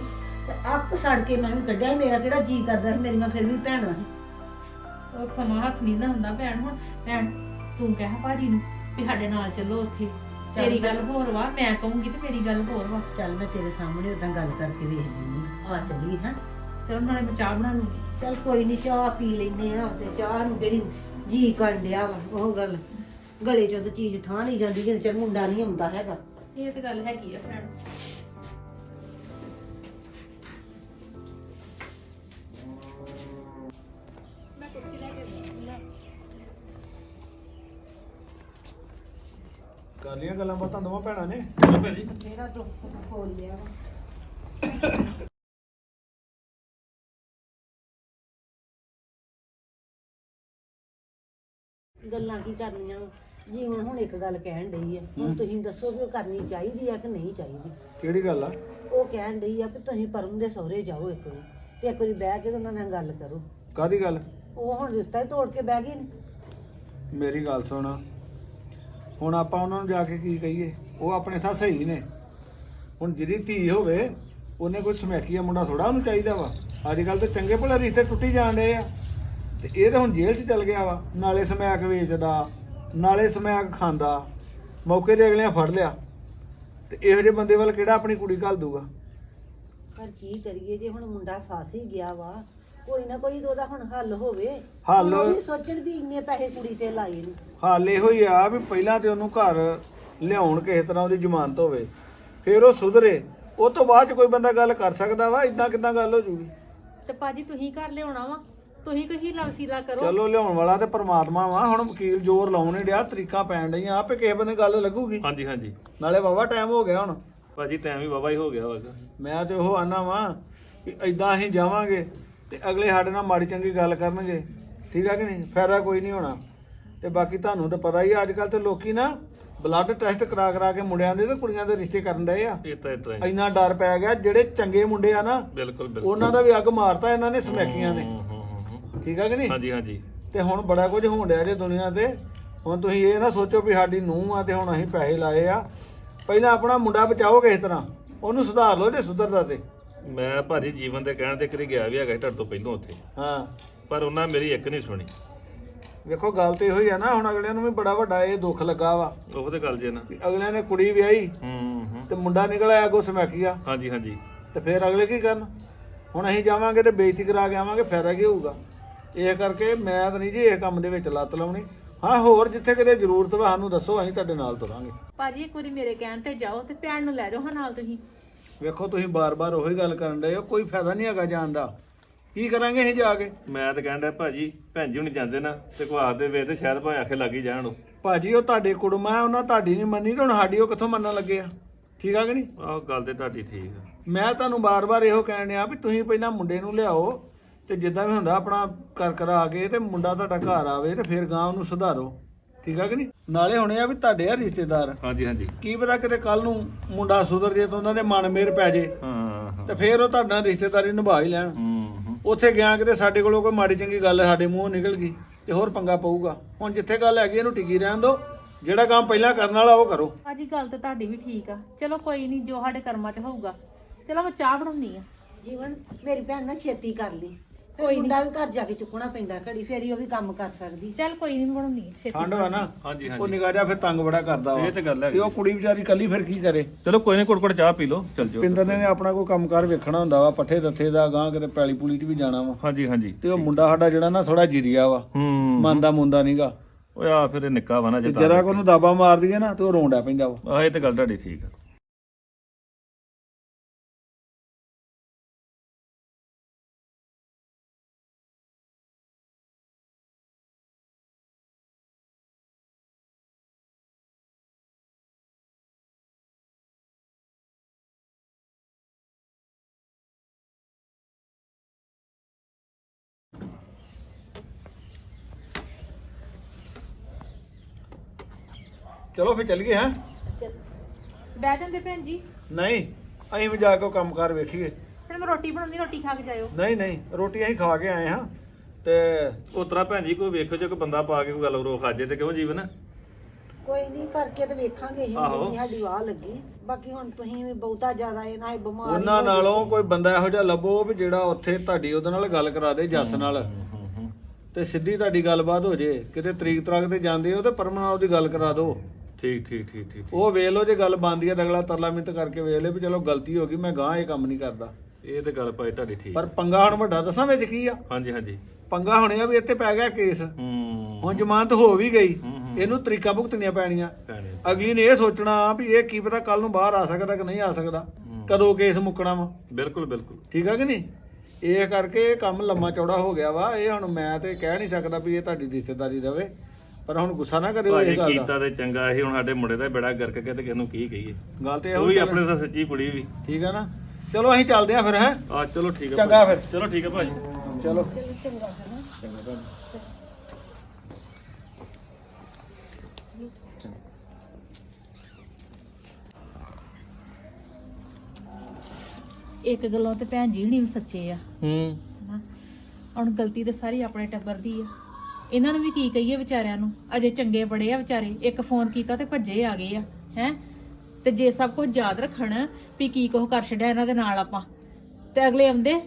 ਤੇ ਅੱਕ ਸੜ ਕੇ ਮੈਂ ਵੀ ਕੱਢਿਆ ਸੀ, ਮੇਰਾ ਕਿਹੜਾ ਜੀ ਕਰਦਾ ਸੀ, ਮੇਰੀਆਂ ਫਿਰ ਵੀ ਭੈਣਾਂ ਸੀ। ਉਹ ਸਮਾਂ ਹੱਥ ਨਹੀਂ ਨਾ ਹੁੰਦਾ ਭੈਣ ਹੁਣ। ਭੈਣ, ਤੂੰ ਕਹਿ ਭਾਜੀ ਨੂੰ ਵੀ ਸਾਡੇ ਨਾਲ ਚੱਲੋ ਉੱਥੇ। ਤੇਰੀ ਗੱਲ ਹੋਰ ਵਾ ਮੈਂ ਕਹੂੰਗੀ ਤੇ ਮੇਰੀ ਗੱਲ ਹੋਰ ਵਾ। ਚੱਲ ਮੈਂ ਤੇਰੇ ਸਾਹਮਣੇ ਉਦਾਂ ਗੱਲ ਕਰਕੇ ਵੇਖ ਲੈਂਦੀ ਆ ਚੱਲੀ ਹਾਂ। ਚਲੋ ਨਾਲੇ ਮੈਂ ਚਾਹ ਬਣਾ ਲੂੰਗੀ ਚੱਲ ਕੋਈ ਨਹੀਂ ਚਾਹ ਪੀ ਲੈਨੇ ਆ ਤੇ ਚਾਹ ਨੂੰ ਜਿਹੜੀ ਜੀ ਕਰਨ ਡਿਆ ਵਾ ਉਹ ਗੱਲ ਗਲੇ ਚੋਂ ਤਾਂ ਚੀਜ਼ ਠਾਹ ਨਹੀਂ ਜਾਂਦੀ ਜੇ ਚਿਰ ਮੁੰਡਾ ਨਹੀਂ ਆਉਂਦਾ ਹੈਗਾ। ਇਹ ਤੇ ਗੱਲ ਹੈਗੀ ਆ ਭੈਣ। ਕਰ ਲੀਆਂ ਗੱਲਾਂ ਬਾਤਾਂ ਦੋਵਾਂ ਭੈਣਾਂ ਨੇ। ਚਲੋ ਭੈਣ ਜੀ। ਮੇਰਾ ਦੁੱਖ ਸੁੱਖ ਖੋਲ ਲਿਆ ਵਾ। ਗੱਲਾਂ ਕੀ ਕਰਨੀਆਂ ਵਾ? ਜੀਵਨ ਹੁਣ ਇੱਕ ਗੱਲ ਕਹਿਣ ਡਈ ਆ। ਹੁਣ ਤੁਸੀਂ ਦੱਸੋ ਕਿ ਉਹ ਕਰਨੀ ਚਾਹੀਦੀ ਆ ਕਿ ਨਹੀਂ ਚਾਹੀਦੀ? ਕਿਹੜੀ ਗੱਲ ਆ? ਉਹ ਕਹਿਣ ਡਈ ਆ ਕਿ ਤੁਸੀਂ ਪਰਮ ਦੇ ਸਹੁਰੇ ਜਾਓ ਇੱਕ ਵਾਰੀ ਤੇ ਇੱਕ ਵਾਰੀ ਬਹਿ ਕੇ ਤੇ ਉਹਨਾਂ ਨਾਲ ਗੱਲ ਕਰੋ। ਕਾਦੀ ਗੱਲ? ਉਹ ਹੁਣ ਰਿਸ਼ਤਾ ਹੀ ਤੋੜ ਕੇ ਬਹਿ ਗਏ ਨੇ। ਮੇਰੀ ਗੱਲ ਸੁਣ। ਹੁਣ ਆਪਾਂ ਉਹਨਾਂ ਨੂੰ ਜਾ ਕੇ ਕੀ ਕਹੀਏ? ਉਹ ਆਪਣੇ ਥਾਂ ਸਹੀ ਨੇ। ਹੁਣ ਜਿਹੜੀ ਧੀ ਹੋਵੇ, ਉਹਨੇ ਕੋਈ ਸਮੈਕੀਆ ਮੁੰਡਾ ਥੋੜਾ ਉਹਨੂੰ ਚਾਹੀਦਾ ਵਾ। ਅੱਜ ਕੱਲ ਤੇ ਚੰਗੇ ਭਲੇ ਰਿਸ਼ਤੇ ਟੁੱਟੀ ਜਾਂਦੇ ਆ। ਤੇ ਇਹ ਤਾਂ ਹੁਣ ਜੇਲ੍ਹ 'ਚ ਚਲ ਗਿਆ ਵਾ। ਨਾਲੇ ਸਮੈਕ ਵੇਚਦਾ, ਨਾਲੇ ਸਮੈਕ ਖਾਂਦਾ। ਮੌਕੇ ਤੇ ਅਗਲਿਆਂ ਫੜ ਲਿਆ। ਤੇ ਇਹੋ ਜਿਹੇ ਬੰਦੇ ਵੱਲ ਕਿਹੜਾ ਆਪਣੀ ਕੁੜੀ ਘੱਲ ਦੂਗਾ? ਪਰ ਕੀ ਕਰੀਏ, ਜੇ ਹੁਣ ਮੁੰਡਾ ਫਸ ਹੀ ਗਿਆ ਵਾ ਕੋਈ ਨਾ ਕੋਈ ਉਹਦਾ ਹੁਣ ਹੱਲ ਹੋਵੇ। ਹੱਲ- ਹੁਣ ਉਹ ਵੀ ਸੋਚਣ ਵੀ ਇੰਨੇ ਪੈਸੇ ਕੁੜੀ ਤੇ ਲਾਏ ਨੇ। ਹਾਲ ਇਹੋ ਹੀ ਆ ਵੀ ਪਹਿਲਾਂ ਤੇ ਉਹਨੂੰ ਘਰ ਲਿਆਉਣ ਕਿਸੇ ਤਰ੍ਹਾਂ ਉਹਦੀ ਜ਼ਮਾਨਤ ਹੋਵੇ। ਫਿਰ ਉਹ ਸੁਧਰੇ। ਉਹ ਤੋਂ ਬਾਅਦ ਚ ਕੋਈ ਬੰਦਾ ਗੱਲ ਕਰ ਸਕਦਾ ਵਾ ਇਦਾਂ ਕਿਦਾਂ ਗੱਲ ਹੋ ਜੂਗੀ? ਤੇ ਭਾਜੀ ਤੁਸੀਂ ਘਰ ਲਿਆਉਣਾ ਵਾ। ਤੁਸੀਂ ਕੋਈ ਹੀਲਾ ਵਸੀਲਾ ਕਰੋ। ਚਲੋ ਲਿਆਉਣ ਵਾਲਾ ਤੇ ਪਰਮਾਤਮਾ ਵਾ। ਹੁਣ ਵਕੀਲ ਜ਼ੋਰ ਲਾਉਣ ਡਿਆ ਤਰੀਕਾ ਪੈਣ ਡਈਆਂ। ਆਪੇ ਕਿਸੇ ਬੰਦੇ ਗੱਲ ਲੱਗੂਗੀ। ਹਾਂਜੀ ਹਾਂਜੀ। ਨਾਲੇ ਵਾਵਾ ਟਾਈਮ ਹੋ ਗਿਆ ਹੁਣ। ਭਾਜੀ ਟਾਈਮ ਵੀ ਵਾਵਾ ਹੀ ਹੋ ਗਿਆ ਹੋਵੇਗਾ ਮੈਂ ਤੇ ਉਹ ਆਨਾ ਵਾਂ ਕਿ ਇਦਾਂ ਅਸੀਂ ਜਾਵਾਂਗੇ। ਤੇ ਅਗਲੇ ਸਾਡੇ ਨਾਲ ਮਾੜੀ ਚੰਗੀ ਗੱਲ ਕਰਨਗੇ। ਠੀਕ ਆ ਕਿ ਨਹੀਂ? ਫਾਇਦਾ ਕੋਈ ਨਹੀਂ ਹੋਣਾ। ਤੇ ਬਾਕੀ ਤੁਹਾਨੂੰ ਤਾਂ ਪਤਾ ਹੀ ਆ ਅੱਜ ਕੱਲ ਤੇ ਲੋਕੀ ਨਾ ਬਲੱਡ ਟੈਸਟ ਕਰਾ ਕਰਾ ਕੇ ਮੁੰਡਿਆਂ ਦੇ ਤੇ ਕੁੜੀਆਂ ਦੇ ਰਿਸ਼ਤੇ ਕਰਨ ਡਏ ਆ। ਇਹ ਤਾਂ ਇਤਰਾ ਹੀ। ਇੰਨਾ ਡਰ ਪੈ ਗਿਆ ਜਿਹੜੇ ਚੰਗੇ ਮੁੰਡੇ ਆ ਨਾ ਬਿਲਕੁਲ ਬਿਲਕੁਲ। ਉਹਨਾਂ ਦਾ ਵੀ ਅੱਗ ਮਾਰਤਾ ਇਹਨਾਂ ਨੇ ਸਮੈਕੀਆਂ ਨੇ। ਹੂੰ, ਹੂੰ, ਹੂੰ, ਹੂੰ। ਠੀਕ ਆ ਕਿ ਨਹੀਂ? ਹਾਂਜੀ ਹਾਂਜੀ। ਤੇ ਹੁਣ ਬੜਾ ਕੁਝ ਹੋਣ ਡਿਆ ਜੇ ਦੁਨੀਆ ਤੇ। ਹੁਣ ਤੁਸੀਂ ਇਹ ਨਾ ਸੋਚੋ ਵੀ ਸਾਡੀ ਨੂੰਹ ਆ ਤੇ ਹੁਣ ਅਸੀਂ ਪੈਸੇ ਲਾਏ ਆ। ਪਹਿਲਾਂ ਆਪਣਾ ਮੁੰਡਾ ਬਚਾਓ ਕਿਸ ਤਰ੍ਹਾਂ। ਉਹਨੂੰ ਸੁਧਾਰ ਲਓ ਜੇ ਸੁਧਰਦਾ ਤੇ। ਮੈਂ ਭਾਜੀ ਜੀਵਨ ਦੇ ਕਹਿਣ ਤੇ ਕਰੀ ਗਿਆ ਵੀ ਹੈਗਾ ਸੀ ਤੁਹਾਡੇ ਤੋਂ ਪਹਿਲਾਂ ਉੱਥੇ। ਹਾਂ। ਪਰ ਉਹਨਾਂ ਮੇਰੀ ਇੱਕ ਨਹੀਂ ਸੁਣੀ। ਵੇਖੋ ਗੱਲ ਤੇ ਇਹੋ ਹੀ ਆ ਨਾ ਹੁਣ ਅਗਲਿਆਂ ਨੂੰ ਵੀ ਬੜਾ ਵੱਡਾ ਇਹ ਦੁੱਖ ਲੱਗਾ ਵਾ। ਉਹ ਤੇ ਗੱਲ ਜੇ ਨਾ। ਵੀ ਅਗਲਿਆਂ ਨੇ ਕੁੜੀ ਵਿਆਹੀ ਹੂੰ ਹੂੰ। ਤੇ ਮੁੰਡਾ ਨਿਕਲ ਆਇਆ ਅੱਗੋਂ ਸਮੈਕੀਆ। ਹਾਂਜੀ ਹਾਂਜੀ। ਤੇ ਫਿਰ ਅਗਲੇ ਕੀ ਕਰਨ? ਹੁਣ ਅਸੀਂ ਜਾਵਾਂਗੇ ਤੇ ਬੇਇੱਜ਼ਤੀ ਕਰਾ ਕੇ ਆਵਾਂਗੇ ਫਾਇਦਾ ਕੀ ਹੋਊਗਾ? ਇਹ ਕਰਕੇ ਮੈਂ ਤਾਂ ਨਹੀਂ ਜੀ ਇਹ ਕੰਮ ਦੇ ਵਿੱਚ ਲੱਤ ਲਾਉਣੀ। ਹਾਂ ਹੋਰ ਜਿੱਥੇ ਕਿਤੇ ਜ਼ਰੂਰਤ ਵਾ ਸਾਨੂੰ ਦੱਸੋ ਅਸੀਂ ਤੁਹਾਡੇ ਨਾਲ ਤੁਰਾਂਗੇ। ਭਾਜੀ ਇੱਕ ਵਾਰੀ ਮੇਰੇ ਕਹਿਣ ਤੇ ਜਾਓ ਤੇ ਭੈਣ ਨੂੰ ਲੈ ਜਾਓ ਹਾਂ ਨਾਲ ਤੁਸੀਂ। ਵੇਖੋ ਤੁਸੀਂ ਬਾਰ-ਬਾਰ ਉਹੀ ਗੱਲ ਕਰਨ ਡਏ ਹੋ ਕੋਈ ਫਾਇਦਾ ਨਹੀਂ ਹੈਗਾ ਜਾਣ ਦਾ। ਕੀ ਕਰਾਂਗੇ ਅਸੀਂ ਜਾ ਕੇ? ਮੈਂ ਤਾਂ ਕਹਿੰਦਾ ਭਾਜੀ ਭੈਣ ਜੀ ਹੁਣੀ ਜਾਂਦੇ ਨਾ ਤੇ ਕੋ ਆਖਦੇ ਵੇ ਤੇ ਸ਼ਾਇਦ ਭਾਵੇਂ ਆਖੇ ਲੱਗ ਹੀ ਜਾਣ ਉਹ। ਭਾਜੀ ਉਹ ਤੁਹਾਡੇ ਕੁੜਮਾ ਹੈ ਉਹਨਾਂ ਤੁਹਾਡੀ ਨਹੀਂ ਮੰਨੀ ਤੇ ਹੁਣ ਸਾਡੀ ਉਹ ਕਿੱਥੋਂ ਮੰਨਣ ਲੱਗੇ ਆ? ਠੀਕ ਆ ਕਿ ਨਹੀਂ? ਆਹ ਗੱਲ ਤੇ ਤੁਹਾਡੀ ਠੀਕ ਆ। ਮੈਂ ਤੁਹਾਨੂੰ ਬਾਰ-ਬਾਰ ਇਹੋ ਕਹਿਣ ਡਿਆ ਵੀ ਤੁਸੀਂ ਪਹਿਲਾਂ ਮੁੰਡੇ ਨੂੰ ਲਿਆਓ ਤੇ ਜਿੱਦਾਂ ਵੀ ਹੁੰਦਾ ਆਪਣਾ ਕਰ ਕਰਾ ਕੇ ਤੇ ਮੁੰਡਾ ਤੁਹਾਡਾ ਘਰ ਆਵੇ ਤੇ ਫਿਰ ਗਾਂ ਉਹਨੂੰ ਸੁਧਾਰੋ। ਠੀਕ ਆ ਕਿ ਨਹੀਂ? ਨਾਲੇ ਹੁਣੇ ਆ ਵੀ ਤੁਹਾਡੇ ਆ ਰਿਸ਼ਤੇਦਾਰ। ਹਾਂਜੀ ਹਾਂਜੀ। ਕੀ ਪਤਾ ਕਿਤੇ ਕੱਲ ਨੂੰ ਮੁੰਡਾ ਸੁਧਰ ਜੇ ਤਾਂ ਉਹਨਾਂ ਦੇ ਮਨ ਮੇਰ ਪੈ ਜੇ। ਹਾਂ ਹਾਂ। ਤੇ ਫਿਰ ਉਹ ਤੁਹਾਡਾ ਰਿਸ਼ਤੇਦਾਰੀ ਨਿਭਾ ਹੀ ਲੈਣ। ਉੱਥੇ ਗਿਆ ਕਿਤੇ ਸਾਡੇ ਕੋਲੋਂ ਕੋਈ ਮਾੜੀ ਚੰਗੀ ਗੱਲ ਸਾਡੇ ਮੂੰਹੋਂ ਨਿਕਲ ਗਈ ਤੇ ਹੋਰ ਪੰਗਾ ਪਊਗਾ। ਹੁਣ ਜਿੱਥੇ ਗੱਲ ਹੈਗੀ ਇਹਨੂੰ ਟਿਕੀ ਰਹਿਣ ਦਿਓ। ਜਿਹੜਾ ਕੰਮ ਪਹਿਲਾਂ ਕਰਨ ਵਾਲਾ ਉਹ ਕਰੋ। ਭਾਜੀ ਗੱਲ ਤੇ ਤੁਹਾਡੀ ਵੀ ਠੀਕ ਆ। ਚਲੋ ਕੋਈ ਨਹੀਂ ਜੋ ਸਾਡੇ ਕਰਮਾਂ 'ਚ ਹੋਊਗਾ। ਚਲੋ ਮੈਂ ਚਾਹ ਬਣਾਉਣੀ ਆ। ਜੀਵਨ ਮੇਰੀ ਭੈਣ ਨਾ ਛੇਤੀ ਕਰ ਲਈ। ਕੋਈ ਨੀ। ਮੁੰਡਾ ਵੀ ਘਰ ਜਾ ਕੇ ਚੁੱਕਣਾ ਪੈਂਦਾ ਘੜੀ ਫੇਰ ਹੀ ਉਹ ਵੀ ਕੰਮ ਕਰ ਸਕਦੀ। ਚੱਲ ਕੋਈ ਨਹੀਂ ਬਣਾਉਣੀ ਛੇਤੀ ਠੰਡ ਵਾ ਨਾ। ਹਾਂਜੀ ਉਹ ਹਾਂਜੀ। ਨਿਗਾਹ ਜਾ ਫਿਰ ਤੰਗ ਬੜਾ ਕਰਦਾ ਵਾ। ਇਹ ਤੇ ਗੱਲ ਹੈ ਤੇ ਉਹ ਕੁੜੀ ਵਿਚਾਰੀ ਕੱਲੀ ਫਿਰ ਕੀ ਕਰੇ? ਚਲੋ ਕੋਈ ਨਹੀਂ ਕੁੜ ਕੁੜ ਚਾਹ ਪੀ ਲਓ ਚੱਲ ਜਾਓ। ਪਿੰਦਰ ਨੇ ਆਪਣਾ ਕੋਈ ਕੰਮਕਾਰ ਵੇਖਣਾ ਹੁੰਦਾ ਵਾ ਪੱਠੇ ਦੱਥੇ ਦਾ ਗਾਂ ਕਿਤੇ ਪੈਲੀ ਪੂਲੀ 'ਚ ਵੀ ਜਾਣਾ ਵਾ। ਹਾਂਜੀ ਹਾਂਜੀ। ਤੇ ਉਹ ਮੁੰਡਾ ਸਾਡਾ ਜਿਹੜਾ ਨਾ ਥੋੜਾ ਜਿਰੀਆ ਵਾ। ਹੂੰ ਮੰਨਦਾ ਮੁੰਦਾ ਨਹੀਂਗਾ ਓਏ ਆ ਫਿਰ ਇਹ ਨਿੱਕਾ ਵਾ ਨਾ ਤੇ ਜਿੱਦਾਂ ਜਰਾ ਕੋ ਉਹਨੂੰ ਦਾਬਾ ਮਾਰ ਦਈਏ ਨਾ ਤੇ ਉਹ ਰੋਂਡਾ ਪੈਂਦਾ ਵਾ। ਆ ਇਹ ਤੇ ਗੱਲ ਤੁਹਾਡੀ ਠੀਕ ਆ। ਚਲੋ ਫਿਰ ਚੱਲੀਏ ਹਾਂ? ਬਹਿ ਜਾਂਦੇ ਭੈਣ ਜੀ। ਨਹੀਂ ਅਸੀਂ ਵੀ ਜਾ ਕੇ ਉਹ ਕੰਮਕਾਰ ਵੇਖੀਏ। ਫਿਰ ਮੈਂ ਰੋਟੀ ਬਣਾਉਂਦੀ ਰੋਟੀ ਖਾ ਕੇ ਜਾਇਓ। ਨਹੀਂ ਨਹੀਂ ਰੋਟੀ ਅਸੀਂ ਖਾ ਕੇ ਆਏ ਹਾਂ। ਤੇ ਉਤਰਾ ਭੈਣ ਜੀ ਕੋਈ ਵੇਖੋ ਜੇ ਕੋਈ ਬੰਦਾ ਪਾ ਕੇ ਕੋਈ ਗੱਲ ਰੋਕ ਆਜੇ ਤੇ ਕਿਉਂ ਜੀਵਨ? ਕੋਈ ਨਹੀਂ ਕਰਕੇ ਤੇ ਵੇਖਾਂਗੇ ਅਸੀਂ ਆਹੋ। ਜਿੰਨੀ ਸਾਡੀ ਵਾਹ ਲੱਗੀ। ਬਾਕੀ ਹੁਣ ਤੁਸੀਂ ਵੀ ਬਹੁਤਾ ਜ਼ਿਆਦਾ ਇਹ ਨਾ ਇਹ ਬਿਮਾਰ ਉਹਨਾਂ ਨਾਲੋਂ। ਕੋਈ ਬੰਦਾ ਇਹੋ ਜਿਹਾ ਲੱਭੋ ਵੀ ਜਿਹੜਾ ਉੱਥੇ ਤੁਹਾਡੀ ਉਹਦੇ ਨਾਲ ਗੱਲ ਕਰਾ ਦੇ ਜੱਸ ਨਾਲ। ਤੇ ਸਿੱਧੀ ਤੁਹਾਡੀ ਗੱਲਬਾਤ ਹੋ ਜੇ। ਕਿਤੇ ਤਰੀਕ ਤਰਾਕ ਤੇ ਜਾਂਦੇ ਹੋ ਤੇ ਪਰਮਨਾ ਉਹਦੀ ਗੱਲ ਕਰਾ ਦਿਓ। ਠੀਕ ਠੀਕ ਠੀਕ ਠੀਕ ਉਹ ਵੇਖ ਲਓ ਜੇ ਗੱਲ ਬਣਦੀ ਹੈ ਤਾਂ ਅਗਲਾ ਤਰਲਾ ਮਿੰਤ ਕਰਕੇ ਵੇਖ ਲੇ ਵੀ ਚਲੋ ਗਲਤੀ ਹੋ ਗਈ ਮੈਂ ਗਾਂ ਇਹ ਕੰਮ ਨਹੀਂ ਕਰਦਾ। ਇਹ ਤੇ ਗੱਲ ਭਾਈ ਤੁਹਾਡੀ ਠੀਕ ਪਰ ਪੰਗਾ ਹੁਣ ਵੱਡਾ ਦੱਸਾਂ ਵਿੱਚ ਕੀ ਆ? ਹਾਂਜੀ ਹਾਂਜੀ। ਪੰਗਾ ਹੋਣੇ ਆ ਵੀ ਇੱਥੇ ਪੈ ਗਿਆ ਕੇਸ। ਹੂੰ। ਹੁਣ ਜ਼ਮਾਨਤ ਹੋ ਵੀ ਗਈ। ਇਹਨੂੰ ਤਰੀਕਾ ਭੁਗਤਣੀਆਂ ਪੈਣੀਆਂ। ਅਗਲੀ ਨੇ ਇਹ ਸੋਚਣਾ ਵੀ ਇਹ ਕੀ ਪਤਾ ਕੱਲ ਨੂੰ ਬਾਹਰ ਆ ਸਕਦਾ ਕਿ ਨਹੀਂ ਆ ਸਕਦਾ। ਕਦੋਂ ਕੇਸ ਮੁੱਕਣਾ ਵਾ। ਬਿਲਕੁਲ ਬਿਲਕੁਲ। ਠੀਕ ਆ ਕਿ ਨਹੀਂ? ਇਹ ਕਰਕੇ ਇਹ ਕੰਮ ਲੰਮਾ ਚੌੜਾ ਹੋ ਗਿਆ ਵਾ ਇਹ ਹੁਣ ਮੈਂ ਤੇ ਕਹਿ ਨਹੀਂ ਸਕਦਾ ਵੀ ਇਹ ਤੁਹਾਡੀ ਰਿਸ਼ਤੇਦਾਰੀ ਰਵੇ। ਪਰ ਹੁਣ ਗੁੱਸਾ ਨਾ ਕਰਿਓ ਭਾਜੀ ਇਹ ਗੱਲ ਦਾ। ਕੀਤਾ ਤੇ ਚੰਗਾ ਇਹ ਹੁਣ ਸਾਡੇ ਮੁੰਡੇ ਦਾ ਬੇੜਾ ਗਰਕ ਕੇ ਤੇ ਕਿਸ ਨੂੰ ਕੀ ਕਹੀਏ। ਗੱਲ ਤੇ ਉਹ ਇਹੋ ਵੀ ਹੀ ਆਪਣੇ ਦਾ ਸੱਚੀ ਕੁੜੀ ਵੀ। ਠੀਕ ਆ ਨਾ। ਚਲੋ ਅਸੀਂ ਚੱਲਦੇ ਆ ਫਿਰ ਹੈ? ਆ ਚਲੋ ਠੀਕ ਹੈ ਚੰਗਾ ਭਾਜੀ। ਫਿਰ। ਚਲੋ ਠੀਕ ਹੈ ਭਾਜੀ। ਚਲੋ। ਚਲੋ ਚੰਗਾ ਹੈ ਨਾ ਚੰਗਾ ਭੈਣ। ਇੱਕ ਗੱਲੋਂ ਤੇ ਭੈਣ ਜੀ ਨਹੀਂ ਸੱਚੇ ਆ। ਹੂੰ। ਹਨਾ? ਹੁਣ ਗਲਤੀ ਤੇ ਸਾਰੀ ਆਪਣੇ ਟੱਬਰ ਦੀ ਆ। ਇਹਨਾਂ ਨੂੰ ਵੀ ਕੀ ਕਹੀਏ ਵਿਚਾਰਿਆਂ ਨੂੰ? ਅਜੇ ਚੰਗੇ ਬੜੇ ਆ ਵਿਚਾਰੇ। ਇੱਕ ਫੋਨ ਕੀਤਾ ਤੇ ਭੱਜੇ ਆ ਗਏ ਆ ਹੈ? ਤੇ ਜੇ ਸਭ ਕੁਝ ਯਾਦ ਰੱਖਣ ਵੀ ਕੀ ਕੁਝ ਕਰ ਛੱਡਿਆ ਇਹਨਾਂ ਦੇ ਨਾਲ ਆਪਾਂ। ਤੇ ਅਗਲੇ ਆਉਂਦੇ?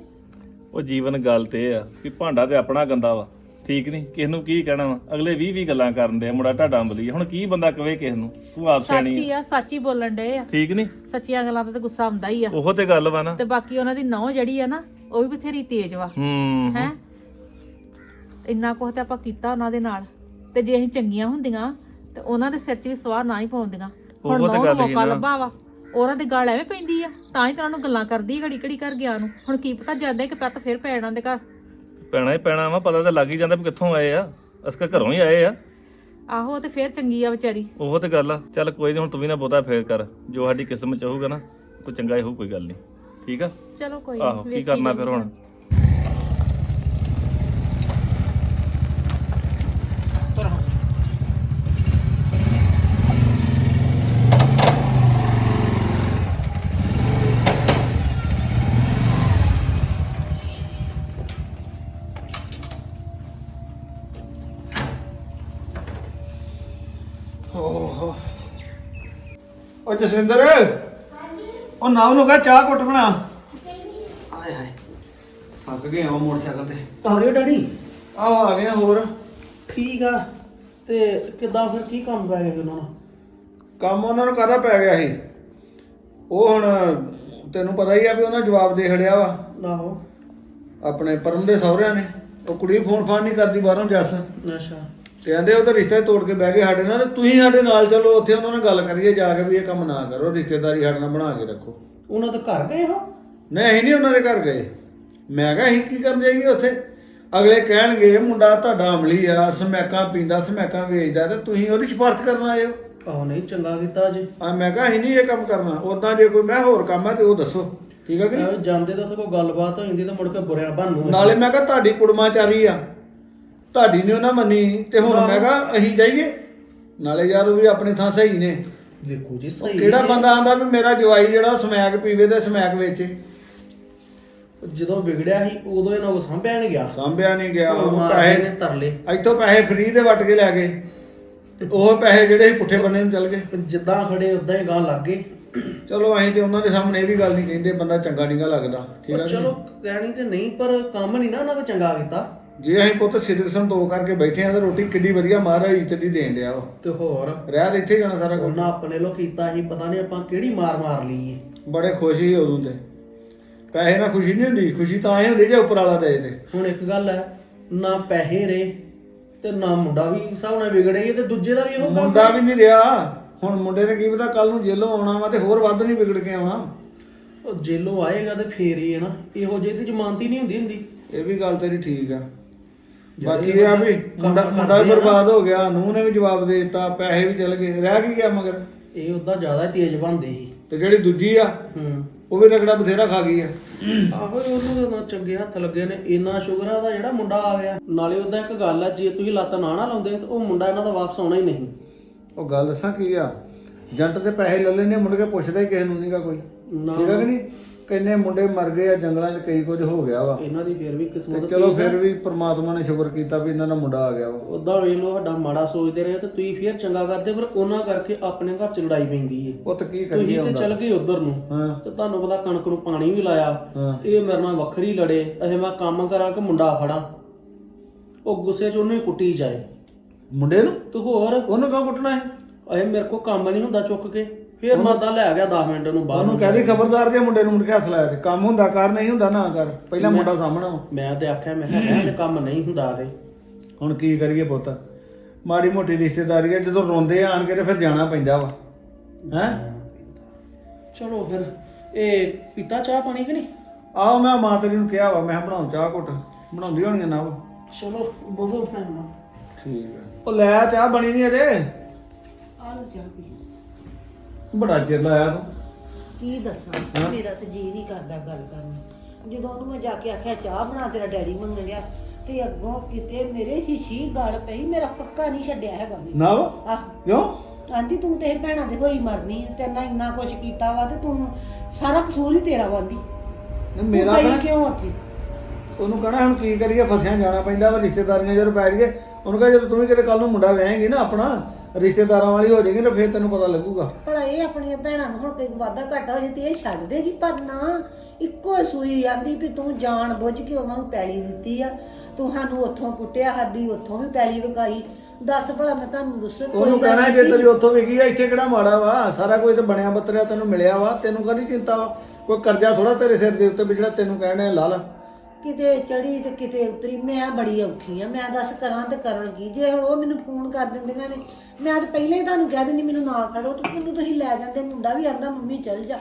ਉਹ ਜੀਵਨ ਗੱਲ ਤੇ ਆ ਕਿ ਭਾਂਡਾ ਤੇ ਆਪਣਾ ਗੰਦਾ ਵਾ। ਠੀਕ ਨਹੀਂ ਕਿਸ ਨੂੰ ਕੀ ਕਹਿਣਾ ਵਾ? ਅਗਲੇ 20 20 ਗੱਲਾਂ ਕਰਨ ਦੇ ਮੁੰਡਾ ਢਾਡਾ ਅੰਬਲੀ ਆ। ਹੁਣ ਕੀ ਬੰਦਾ ਕਵੇ ਕਿਸ ਨੂੰ? ਤੂੰ ਆਪ ਸਿਆਣੀ ਸੱਚੀ ਆ। ਆ ਸੱਚੀ ਬੋਲਣ ਡਏ ਆ। ਠੀਕ ਨਹੀਂ ਸੱਚੀਆਂ ਗੱਲਾਂ ਦਾ ਤੇ ਗੁੱਸਾ ਆਉਂਦਾ ਹੀ ਆ। ਉਹੋ ਤੇ ਗੱਲ ਵਾ ਨਾ। ਤੇ ਬਾਕੀ ਉਹਨਾਂ ਦੀ ਨੌ ਜਿਹੜੀ ਆ ਨਾ ਉਹ ਵੀ ਬਥੇਰੀ ਤੇਜ਼ ਵਾ। ਹੂੰ। ਹੈ? ਇੰਨਾ ਕੁਝ ਤੇ ਆਪਾਂ ਕੀਤਾ ਉਹਨਾਂ ਦੇ ਨਾਲ। ਤੇ ਜੇ ਅਸੀਂ ਚੰਗੀਆਂ ਹੁੰਦੀਆਂ ਤੇ ਉਹਨਾਂ ਦੇ ਸਿਰ 'ਚ ਵੀ ਸਵਾਹ ਨਾ ਹੀ ਪਾਉਂਦੀਆਂ ਹੁਣ ਨੌ ਮੌਕਾ। ਲੱਭਾ ਵਾ। ਉਹਨਾਂ ਦੇ ਗਾਲ ਐਵੇਂ ਪੈਂਦੀ ਆ ਤਾਂ ਹੀ ਤਾਂ ਉਹਨਾਂ ਨੂੰ ਗੱਲਾਂ ਕਰਦੀ ਘੜੀ ਘੜੀ ਕਰ ਗਿਆ ਨੂੰ। ਹੁਣ ਕੀ ਪਤਾ ਜਾਂਦੇ ਕਿ ਪੱਤ ਫਿਰ ਪੈ ਜਾਣਾ ਦੇ ਘਰ। ਪੈਣਾ ਹੀ ਪੈਣਾ ਵਾ ਪਤਾ ਤਾਂ ਲੱਗ ਹੀ ਜਾਂਦਾ ਵੀ ਕਿੱਥੋਂ ਆਏ ਆ। ਅਸਕਾ ਘਰੋਂ ਹੀ ਆਏ ਆ। ਆਹੋ ਤੇ ਫਿਰ ਚੰਗੀ ਆ ਵਿਚਾਰੀ। ਉਹੋ ਤੇ ਗੱਲ ਆ। ਚੱਲ ਕੋਈ ਨਹੀਂ ਹੁਣ ਤੂੰ ਵੀ ਨਾ ਬਹੁਤਾ ਫੇਰ ਕਰ। ਜੋ ਸਾਡੀ ਕਿਸਮਤ ਚ ਹੋਊਗਾ ਨਾ ਕੋਈ ਚੰਗਾ ਹੀ ਹੋਊ ਕੋਈ ਗੱਲ ਨਹੀਂ ਠੀਕ ਆ? ਚਲੋ ਕੋਈ ਆਹੋ ਨੀ, ਕੀ ਕਰਨਾ ਫਿਰ ਹੁਣ। ਜਸਵਿੰਦਰ? ਉਹ ਨਾਮ ਨੂੰ ਕਹ ਚਾਹ ਘੁੱਟ ਬਣਾ। ਆਏ ਹਾਏ ਥੱਕ ਗਏ ਆ ਮੋਟਰਸਾਈਕਲ ਤੇ। ਆ ਗਏ ਡੈਡੀ? ਆਹੋ ਆ ਗਏ ਆ ਹੋਰ। ਠੀਕ ਆ ਤੇ ਕਿੱਦਾਂ ਫਿਰ ਕੀ ਕੰਮ ਪੈ ਗਿਆ ਉਹਨਾਂ ਨੂੰ? ਕੰਮ ਉਹਨਾਂ ਨੂੰ ਕਾਹਦਾ ਪੈ ਗਿਆ ਸੀ? ਉਹ ਹੁਣ ਤੈਨੂੰ ਪਤਾ ਹੀ ਆ ਵੀ ਉਹਨਾਂ ਜਵਾਬ ਦੇ ਖੜਿਆ ਵਾ। ਆਹੋ। ਆਪਣੇ ਪਰਮ ਦੇ ਸਹੁਰਿਆਂ ਨੇ। ਉਹ ਕੁੜੀ ਫੋਨ ਫਾਨ ਨਹੀਂ ਕਰਦੀ ਬਾਹਰੋਂ ਜੱਸ। ਅੱਛਾ। ਤੇ ਕਹਿੰਦੇ ਉਹ ਤਾਂ ਰਿਸ਼ਤਾ ਤੋੜ ਕੇ ਬਹਿ ਗਏ ਸਾਡੇ ਨਾਲ ਤੁਸੀਂ ਸਾਡੇ ਨਾਲ ਚਲੋ ਉੱਥੇ ਉਹਨਾਂ ਨਾਲ ਗੱਲ ਕਰੀਏ ਜਾ ਕੇ ਵੀ ਇਹ ਕੰਮ ਨਾ ਕਰੋ ਰਿਸ਼ਤੇਦਾਰੀ ਸਾਡੇ ਨਾਲ ਬਣਾ ਕੇ ਰੱਖੋ। ਉਹਨਾਂ ਦੇ ਘਰ ਗਏ ਹੋ ਨਹੀਂ ਅਸੀਂ ਨਹੀਂ ਉਹਨਾਂ ਦੇ ਘਰ ਗਏ। ਮੈਂ ਕਿਹਾ ਅਸੀਂ ਕੀ ਕਰਨ ਜਾਈਏ ਉੱਥੇ? ਅਗਲੇ ਕਹਿਣਗੇ ਮੁੰਡਾ ਤੁਹਾਡਾ ਅਮਲੀ ਆ ਸਮੈਕਾਂ ਪੀਂਦਾ ਸਮੈਕਾਂ ਵੇਚਦਾ ਤੇ ਤੁਸੀਂ ਉਹਦੀ ਸਿਫਾਰਿਸ਼ ਕਰਨ ਆਏ ਹੋ। ਆਹੋ ਨਹੀਂ ਚੰਗਾ ਕੀਤਾ ਜੀ। ਆ ਮੈਂ ਕਿਹਾ ਅਸੀਂ ਨਹੀਂ ਇਹ ਕੰਮ ਕਰਨਾ। ਉਦਾਂ ਜੇ ਕੋਈ ਮੈਂ ਹੋਰ ਕੰਮ ਹੈ ਤੇ ਉਹ ਦੱਸੋ। ਠੀਕ ਹੈ ਕਿ ਨਹੀਂ? ਜਾਂਦੇ ਤਾਂ ਉੱਥੇ ਕੋਈ ਗੱਲਬਾਤ ਹੋ ਜਾਂਦੀ ਤਾਂ ਮੁੜ ਕੇ ਬੁਰਿਆਂ ਬਣੂ। ਨਾਲੇ ਮੈਂ ਕਿਹਾ ਤੁਹਾਡੀ ਕੁੜਮਾਚਾਰੀ ਆ। ਤੁਹਾਡੀ ਨੇ ਉਹਨਾਂ ਮੰਨੀ ਤੇ ਹੁਣ ਮੈਂ ਕਿਹਾ ਅਸੀਂ ਜਾਈਏ। ਨਾਲੇ ਯਾਰ ਉਹ ਵੀ ਆਪਣੀ ਥਾਂ ਸਹੀ ਨੇ। ਵੇਖੋ ਜੀ ਸਹੀ ਕਿਹੜਾ। ਬੰਦਾ ਆਂਦਾ ਵੀ ਮੇਰਾ ਜਵਾਈ ਜਿਹੜਾ ਸਮੈਕ ਪੀਵੇ ਤੇ ਸਮੈਕ ਵੇਚੇ। ਜਦੋਂ ਵਿਗੜਿਆ ਸੀ ਉਦੋਂ ਇਹਨਾਂ ਕੋ ਸੰਭਿਆ ਨਹੀਂ ਗਿਆ। ਸਾਂਭਿਆ ਨਹੀਂ ਗਿਆ। ਉਹ ਮਾਰਦੇ ਨੇ ਪੈਸੇ ਤਰਲੇ। ਇੱਥੋਂ ਪੈਸੇ ਫ੍ਰੀ ਦੇ ਵੱਟ ਕੇ ਲੈ ਗਏ। ਤੇ ਉਹ ਪੈਸੇ ਜਿਹੜੇ ਸੀ ਪੁੱਠੇ ਬੰਨੇ ਨੂੰ ਚੱਲ ਗਏ। ਜਿੱਦਾਂ ਖੜੇ ਉਦਾਂ ਹੀ ਗਾਂ ਲੱਗ ਗਏ। ਚਲੋ ਅਸੀਂ ਤੇ ਉਹਨਾਂ ਦੇ ਸਾਹਮਣੇ ਇਹ ਵੀ ਗੱਲ ਨਹੀਂ ਕਹਿੰਦੇ ਬੰਦਾ ਚੰਗਾ ਨਹੀਂਗਾ ਲੱਗਦਾ। ਠੀਕ ਆ ਚਲੋ ਕਹਿਣੀ ਤੇ ਨਹੀਂ ਪਰ ਕੰਮ ਨਹੀਂ ਨਾ ਉਹਨਾਂ ਦਾ ਚੰਗਾ ਕੀਤਾ। ਜੇ ਅਸੀਂ ਪੁੱਤ ਸਿੱਧਕ ਸੰਤੋਖ ਕਰਕੇ ਬੈਠੇ ਆ ਤਾਂ ਰੋਟੀ ਕਿੱਡੀ ਵਧੀਆ ਮਹਾਰਾਜ ਇੱਜ਼ਤ ਦੀ ਦੇਣ ਡਿਆ ਵਾ। ਤੇ ਹੋਰ? ਰਹਿ ਇੱਥੇ ਜਾਣਾ ਸਾਰਾ ਕੁਝ। ਉਹਨਾਂ ਆਪਣੇ ਲੋ ਕੀਤਾ ਸੀ ਪਤਾ ਨਹੀਂ ਆਪਾਂ ਕਿਹੜੀ ਮਾਰ ਮਾਰ ਲਈ ਏ। ਬੜੇ ਖੁਸ਼ ਸੀ ਉਦੋਂ ਤੇ। ਪੈਸੇ ਨਾਲ ਖੁਸ਼ੀ ਨਹੀਂ ਹੁੰਦੀ ਖੁਸ਼ੀ ਤਾਂ ਐ ਹੁੰਦੀ ਜੇ ਉੱਪਰ ਵਾਲਾ ਦੇ ਦੇ। ਹੁਣ ਇੱਕ ਗੱਲ ਹੈ ਨਾ ਪੈਸੇ ਰੇ ਤੇ ਨਾ ਮੁੰਡਾ ਵੀ ਹਿਸਾਬ ਨਾਲ ਵਿਗੜੇਗੇ ਤੇ ਦੂਜੇ ਦਾ ਵੀ ਕੰਮ ਮੁੰਡਾ ਵੀ ਨਹੀਂ ਰਿਹਾ। ਹੁਣ ਮੁੰਡੇ ਨੇ ਕੀ ਪਤਾ ਕੱਲ ਨੂੰ ਜੇਲੋਂ ਆਉਣਾ ਵਾ ਤੇ ਹੋਰ ਵੱਧ ਨਹੀਂ ਵਿਗੜ ਕੇ ਆਉਣਾ। ਉਹ ਜੇਲੋਂ ਆਏਗਾ ਤੇ ਫੇਰ ਹੀ ਹੈ ਨਾ। ਇਹੋ ਜਿਹੀ ਦੀ ਜ਼ਮਾਨਤ ਹੀ ਨਹੀਂ ਹੁੰਦੀ ਹੁੰਦੀ। ਇਹ ਵੀ ਗੱਲ ਤੇਰੀ ਠੀਕ ਆ। ਬਾਕੀ ਇਹ ਆ ਵੀ ਮੁੰਡਾ ਮੁੰਡਾ ਵੀ ਨਾ। ਬਰਬਾਦ ਹੋ ਗਿਆ ਨੂੰਹ ਨੇ ਵੀ ਜਵਾਬ ਦੇ ਦਿੱਤਾ ਪੈਸੇ ਵੀ ਚਲ ਗਏ ਰਹਿ ਕੀ ਗਿਆ ਮਗਰ। ਇਹ ਉਦਾਂ ਜ਼ਿਆਦਾ ਤੇਜ਼ ਬਣਦੇ ਸੀ। ਤੇ ਜਿਹੜੀ ਦੂਜੀ ਆ ਹੂੰ। ਉਹ ਵੀ ਰਗੜਾ ਬਥੇਰਾ ਖਾ ਗਈ ਆ। ਆਹੋ ਉਹਨੂੰ ਤਾਂ ਨਾ ਚੰਗੇ ਹੱਥ ਲੱਗੇ ਨੇ ਇੰਨਾ ਆ ਉਹਦਾ ਜਿਹੜਾ ਮੁੰਡਾ ਆ ਗਿਆ। ਨਾਲੇ ਉਹਦਾ ਇੱਕ ਗੱਲ ਆ ਜੇ ਤੁਸੀਂ ਲੱਤ ਨਾ ਨਾ ਲਾਉਂਦੇ ਤੇ ਉਹ ਮੁੰਡਾ ਇਹਨਾਂ ਦਾ ਵਾਪਸ ਆਉਣਾ ਹੀ ਨਹੀਂ। ਉਹ ਗੱਲ ਦੱਸਾਂ ਕੀ ਆ? ਜੰਟ ਦੇ ਪੈਸੇ ਲੈ ਲੈਨੇ ਮੁੜ ਕੇ ਪੁੱਛਦਾ ਹੀ ਕਿਸੇ ਨੂੰ ਨਹੀਂਗਾ ਕੋਈ। ਨਾ। ਠੀਕ ਆ ਕਿ ਨਹੀਂ? ਕਿੰਨੇ ਮੁੰਡੇ ਮਰ ਗਏ ਆ ਜੰਗਲਾਂ 'ਚ ਕਈ ਕੁਝ ਹੋ ਗਿਆ ਵਾ। ਇਹਨਾਂ ਦੀ ਫੇਰ ਵੀ ਤੇ ਕਿਸਮਤ ਚਲੋ ਫਿਰ ਵੀ ਪ੍ਰਮਾਤਮਾ ਨੇ ਸ਼ੁਕਰ ਕੀਤਾ ਵੀ ਇਹਨਾਂ ਦਾ ਮੁੰਡਾ ਆ ਗਿਆ ਵਾ। ਉਦਾਂ ਵੇਖ ਲਓ ਸਾਡਾ ਮਾੜਾ ਸੋਚਦੇ ਰਹੇ ਤੇ ਤੁਸੀਂ ਫੇਰ ਚੰਗਾ ਕਰਦੇ ਪਰ ਉਹਨਾਂ ਕਰਕੇ ਆਪਣੇ ਘਰ ਚ ਲੜਾਈ ਪੈਂਦੀ ਏ। ਪੁੱਤ ਕੀ ਕਰੀਏ ਤੁਸੀਂ ਤੇ ਹੁੰਦਾ ਚੱਲ ਗਏ ਉਧਰ ਨੂੰ ਹਾਂ। ਤੇ ਤੁਹਾਨੂੰ ਪਤਾ ਕਣਕ ਨੂੰ ਪਾਣੀ ਵੀ ਲਾਇਆ। ਹਾਂ। ਇਹ ਮੇਰੇ ਨਾਲ ਵੱਖਰੀ ਲੜੇ ਅਹੇ ਮੈਂ ਕੰਮ ਕਰਾਂ ਕਿ ਮੁੰਡਾ ਫੜਾਂ। ਉਹ ਗੁੱਸੇ 'ਚ ਉਹਨੂੰ ਹੀ ਕੁੱਟੀ ਜਾਏ। ਮੁੰਡੇ ਨੂੰ? ਤੇ ਹੋਰ? ਉਹਨੂੰ ਕਿਉਂ ਕੁੱਟਣਾ ਹੈ ਅਹੇ ਮੇਰੇ ਕੋ ਕੰਮ ਨਹੀਂ ਹੁੰਦਾ ਚੁੱਕ ਕੇ। ਫੇਰ ਮਾਦਾ ਲੈ ਗਿਆ 10 ਮਿੰਟ ਨੂੰ ਬਾਹਰ ਉਹਨੂੰ ਕਹਦੇ ਖਬਰਦਾਰ ਜੇ ਮੁੰਡੇ ਨੂੰ ਮੁੜ ਕੇ ਹੱਥ ਲਾਇਆ ਤੇ ਕੰਮ ਹੁੰਦਾ ਕਰ ਨਹੀਂ ਹੁੰਦਾ ਨਾ ਕਰ। ਪਹਿਲਾਂ ਮੁੰਡਾ ਸਾਹਮਣਾ। ਮੈਂ ਤੇ ਆਖਿਆ ਮੈਂ ਕਿਹਾ ਦੇ ਕੰਮ ਨਹੀਂ ਹੁੰਦਾ ਤੇ। ਹੁਣ ਕੀ ਕਰੀਏ ਪੁੱਤ? ਮਾੜੀ ਮੋਟੀ ਰਿਸ਼ਤੇਦਾਰੀ ਹੈ ਜਦੋਂ ਰੋਂਦੇ ਆਣ ਕੇ ਤੇ ਫਿਰ ਜਾਣਾ ਪੈਂਦਾ ਵਾ। ਹੈ? ਚਲੋ ਫਿਰ ਇਹ ਪੀਤਾ ਚਾਹ ਪਾਣੀ ਕਿ ਨਹੀਂ? ਆਓ ਮੈਂ ਮਾਂ ਤੇਰੀ ਨੂੰ ਕਿਹਾ ਵਾ ਮੈਂ ਕਿਹਾ ਬਣਾਉਂ ਚਾਹ ਘੁੱਟ। ਬਣਾਉਂਦੀ ਹੋਣੀ ਨਾ ਵਾ। ਚਲੋ ਬੋਲੋ ਭੈਣ ਠੀਕ ਹੈ ਉਹ ਲੈ ਚਾਹ ਬਣੀ ਨਹੀਂ ਅਜੇ। ਆ ਲੋ ਚਾਹ ਪੀ ਬੜਾ ਚਿਰ ਲਾਇਆ ਤੂੰ। ਕੀ ਦੱਸਾਂ ਮੇਰਾ ਤੇ ਜੀ ਨਹੀਂ ਕਰਦਾ ਗੱਲ ਕਰਨ ਨੂੰ। ਜਦੋਂ ਉਹਨੂੰ ਮੈਂ ਜਾ ਕੇ ਆਖਿਆ ਚਾਹ ਬਣਾ ਤੇਰਾ ਡੈਡੀ ਮੰਗਣ ਗਿਆ ਤੇ ਅੱਗੋਂ ਕਿਤੇ ਮੇਰੇ ਹਿੱਸੀ ਗੱਲ ਪਈ ਮੇਰਾ ਪੱਕਾ ਨਹੀਂ ਛੱਡਿਆ ਹੈਗਾ ਵੀ ਨਾ ਵਾ? ਆਹ। ਕਿਉਂ? ਆਂਦੀ ਤੂੰ ਤੇ ਇਹ ਭੈਣਾਂ ਦੇ ਹੋਈ ਮਰਨੀ ਤੇ ਨਾ ਇੰਨਾ ਕੁਛ ਕੀਤਾ ਵਾ ਤੇ ਤੂੰ ਸਾਰਾ ਕਸੂਰ ਹੀ ਤੇਰਾ ਵਾਂਦੀ। ਨਹੀਂ, ਮੇਰਾ ਕਿਉਂ ਉੱਥੇ? ਉਹਨੂੰ ਕਹਣਾ ਹੁਣ ਕੀ ਕਰੀਏ ਫਸਿਆ ਜਾਣਾ ਪੈਂਦਾ ਵਾ ਰਿਸ਼ਤੇਦਾਰੀਆਂ ਜਦੋਂ ਪੈ ਗਏ ਉਹਨੂੰ ਕਹ ਜਦੋਂ ਤੂੰ ਵੀ ਕਿਤੇ ਕੱਲ ਨੂੰ ਮੁੰਡਾ ਵਿਆਹੇਂਗੀ ਨਾ ਆਪਣਾ ਰਿਸ਼ਤੇਦਾਰਾਂ ਵਾਲੀ ਹੋ ਜਾਏਗੀ ਨਾ ਫਿਰ ਤੈਨੂੰ ਪਤਾ ਲੱਗੂਗਾ। ਭਲਾ ਇਹ ਆਪਣੀਆਂ ਭੈਣਾਂ ਨੂੰ ਹੁਣ ਕੋਈ ਵਾਦਾ ਘਾਟਾ ਹੋ ਜੇ ਤੇ ਇਹ ਛੱਡ ਦੇਗੀ ਪਰ ਨਾ ਇੱਕੋ ਸੂਈ ਆਂਦੀ ਵੀ ਤੂੰ ਜਾਣ ਬੁੱਝ ਕੇ ਉਹਨਾਂ ਨੂੰ ਪੈਲੀ ਦਿੱਤੀ ਆ। ਤੂੰ ਸਾਨੂੰ ਉੱਥੋਂ ਕੁੱਟਿਆ ਸਾਡੀ ਉੱਥੋਂ ਵੀ ਪੈਲੀ ਵਿਕਾਈ ਦੱਸ ਭਲਾ ਮੈਂ ਤੁਹਾਨੂੰ ਦੱਸ ਉਹਨੂੰ ਕਹਿਣਾ ਜੇ ਤੇਰੀ ਉੱਥੋਂ ਵਿਕੀ ਆ ਇੱਥੇ ਕਿਹੜਾ ਮਾੜਾ ਵਾ? ਸਾਰਾ ਕੁਝ ਤਾਂ ਬਣਿਆ ਬੱਤਰਿਆ ਤੈਨੂੰ ਮਿਲਿਆ ਵਾ ਤੈਨੂੰ ਕਾਹਦੀ ਚਿੰਤਾ ਵਾ? ਕੋਈ ਕਰਜ਼ਾ ਥੋੜਾ ਤੇਰੇ ਸਿਰ ਦੇ ਉੱਤੇ ਵੀ ਜਿਹੜਾ ਤੈਨੂੰ ਕਹਿਣੇ ਲਾ ਲਾ। ਕਿਤੇ ਚੜੀ ਤੇ ਕਿਤੇ ਉਤਰੀ, ਮੈਂ ਬੜੀ ਔਖੀ ਆ, ਮੈਂ ਦੱਸ ਕਰਾਂ ਤੇ ਕਰਾਂ ਕੀ? ਜੇ ਉਹ ਮੈਨੂੰ ਫੋਨ ਕਰ ਦਿੰਦੀਆਂ ਨੇ, ਮੈਂ ਤਾਂ ਪਹਿਲਾਂ ਹੀ ਤੁਹਾਨੂੰ ਕਹਿ ਦਿੰਦੀ, ਮੈਨੂੰ ਨਾਲ ਖੜੋ, ਤੇ ਮੈਨੂੰ ਤੁਸੀਂ ਲੈ ਜਾਂਦੇ, ਮੁੰਡਾ ਵੀ ਆਂਦਾ, ਮੰਮੀ ਚੱਲ ਜਾ।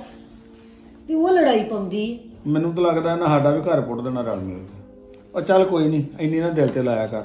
ਤੇ ਉਹ ਲੜਾਈ ਪਾਉਂਦੀ। ਮੈਨੂੰ ਤਾਂ ਲੱਗਦਾ ਨਾ ਸਾਡਾ ਵੀ ਘਰ ਪੁੱਟ ਦੇਣਾ ਰਲ ਮਿਲ ਕੇ। ਉਹ ਚੱਲ ਕੋਈ ਨਹੀਂ ਇੰਨੀ ਨਾ ਦਿਲ ਤੇ ਲਾਇਆ ਕਰ।